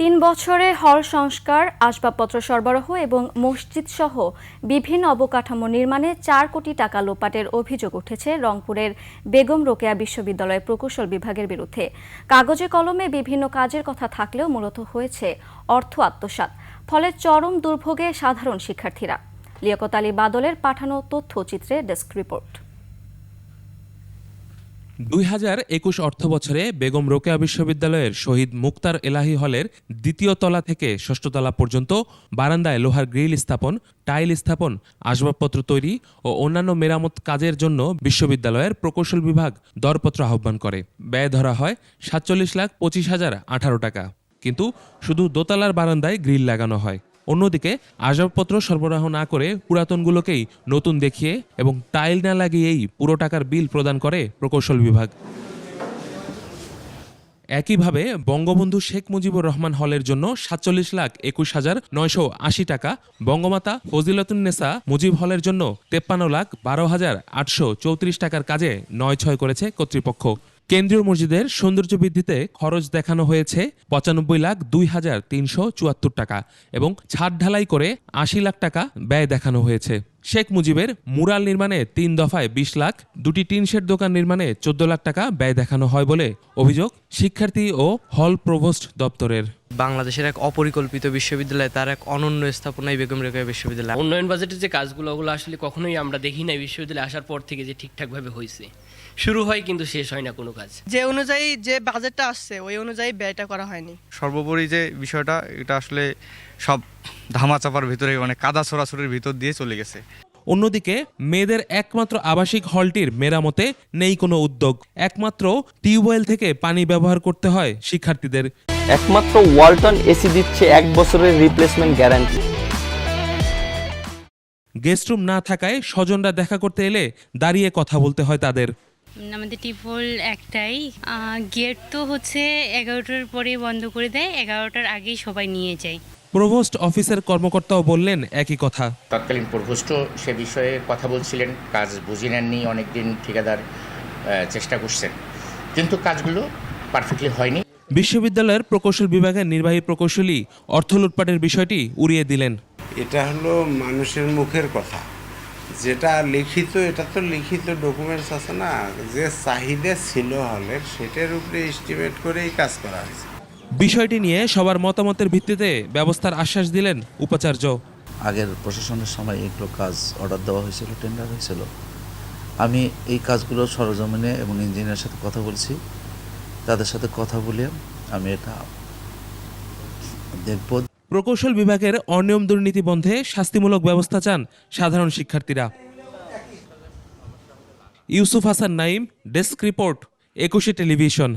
তিন বছরে হল সংস্কার, আসবাবপত্র সরবরাহ এবং মসজিদ সহ বিভিন্ন অবকাঠামো নির্মাণে চার কোটি টাকা লোপাটের অভিযোগ উঠেছে রংপুরের বেগম রোকেয়া বিশ্ববিদ্যালয় প্রকৌশল বিভাগের বিরুদ্ধে। কাগজে কলমে বিভিন্ন কাজের কথা থাকলেও মূলত হয়েছে অর্থ আত্মসাৎ, ফলে চরম দুর্ভোগে সাধারণ শিক্ষার্থীরা। লিয়াকত আলী বাদলের পাঠানো তথ্যচিত্রে ডেস্ক রিপোর্ট। দুই হাজার একুশ অর্থ বছরে বেগম রোকেয়া বিশ্ববিদ্যালয়ের শহীদ মুক্তার এলাহি হলের দ্বিতীয় তলা থেকে ষষ্ঠ তলা পর্যন্ত বারান্দায় লোহার গ্রিল স্থাপন, টাইল স্থাপন, আসবাবপত্র তৈরি ও অন্যান্য মেরামত কাজের জন্য বিশ্ববিদ্যালয়ের প্রকৌশল বিভাগ দরপত্র আহ্বান করে। ব্যয় ধরা হয় সাতচল্লিশ লাখ পঁচিশ হাজার আঠারো টাকা। কিন্তু শুধু দোতলার বারান্দায় গ্রিল লাগানো হয়। অন্যদিকে আসবাবপত্র সরবরাহ না করে পুরাতনগুলোকেই নতুন দেখিয়ে এবং টাইল না লাগিয়েই পুরো টাকার বিল প্রদান করে প্রকৌশল বিভাগ। একইভাবে বঙ্গবন্ধু শেখ মুজিবুর রহমান হলের জন্য সাতচল্লিশ লাখ একুশ হাজার নয়শো আশি টাকা, বঙ্গমাতা ফজিলাতুন্নেসা মুজিব হলের জন্য তেপ্পান্ন লাখ বারো হাজার আটশো চৌত্রিশ টাকার কাজে নয় ছয় করেছে কর্তৃপক্ষ। কেন্দ্রীয় মসজিদের সৌন্দর্য বৃদ্ধিতে খরচ দেখানো হয়েছে পঁচানব্বই লাখ দুই হাজার তিনশো চুয়াত্তর টাকা এবং ছাদ ঢালাই করে আশি লাখ টাকা ব্যয় দেখানো হয়েছে। শেখ মুজিবের মুরাল নির্মাণে তিন দফায় বিশ লাখ, দুটি টিন শেড দোকান নির্মাণে চোদ্দ লাখ টাকা ব্যয় দেখানো হয় বলে অভিযোগ শিক্ষার্থী ও হল প্রভোস্ট দপ্তরের। বাংলাদেশের এক অপরিকল্পিত বিশ্ববিদ্যালয় তার এক অনন্য স্থাপনাই বেগম রেখা বিশ্ববিদ্যালয়। উন্নয়ন বাজেটের যে কাজগুলো ওগুলো আসলে কখনোই আমরা দেখি নাই বিশ্ববিদ্যালয়ে আসার পর থেকে যে ঠিকঠাকভাবে হয়েছে শুরু হয় কিন্তু শেষ হয় না কোনো কাজ। যে অনুযায়ী যে বাজেটটা আসছে ওই অনুযায়ী ব্যয়টা করা হয়নি। সর্বোপরি যে বিষয়টা এটা আসলে সব ধামাচাপার ভিতরে মানে কাদা ছড়াছড়ির ভিতর দিয়ে চলে গেছে। অন্যদিকে মেয়েদের একমাত্র আবাসিক হলটির মেরামতে নেই কোনো উদ্যোগ। একমাত্র টিউবওয়েল থেকে পানি ব্যবহার করতে হয় শিক্ষার্থীদের। একমাত্র ওয়ালটন এসি দিচ্ছে এক বছরের রিপ্লেসমেন্ট গ্যারান্টি গেস্টরুম না থাকায় স্বজনরা দেখা করতে এলে দাঁড়িয়ে কথা বলতে হয় তাদের। আমাদের টিপল একটাই। গেট তো হচ্ছে এগারোটার পরে বন্ধ করে দেয় এগারোটার আগেই সবাই নিয়ে যায়। প্রভোস্ট অফিসের কর্মকর্তাও বললেন একই কথা। তৎকালীন প্রভোস্ট সে বিষয়ে কথা বলছিলেন কাজ বুঝি নেননি অনেকদিন ঠিকাদার চেষ্টা করছেন। কিন্তু কাজগুলো পারফেক্টলি হয়নি। বিশ্ববিদ্যালয়ের প্রকৌশল বিভাগের নির্বাহী প্রকৌশলী অর্থ লুটপাটের বিষয়টি উড়িয়ে দিলেন। এটা হলো মানুষের মুখের কথা। যেটা লিখিত এটা তো লিখিত ডকুমেন্টস আছে না। যে চাহিদা ছিল হলের সেটার উপরে এস্টিমেট করেই কাজ করা হয়েছে। বিষয়টি নিয়ে সবার মতামতের ভিত্তিতে ব্যবস্থার আশ্বাস দিলেন উপাচার্য। আগের প্রশাসনের সময় এগুলো কাজ অর্ডার দেওয়া হয়েছিল টেন্ডার হয়েছিল। আমি এই কাজগুলো সরজমিনে এবং ইঞ্জিনিয়ারের সাথে কথা বলছি। তাদের সাথে কথা বলে আমি এটা দেখব। প্রকৌশল বিভাগের অনিয়ম দুর্নীতি বন্ধে শাস্তিমূলক ব্যবস্থা চান সাধারণ শিক্ষার্থীরা। Yusuf Hasan Naim desk report Ekushey television.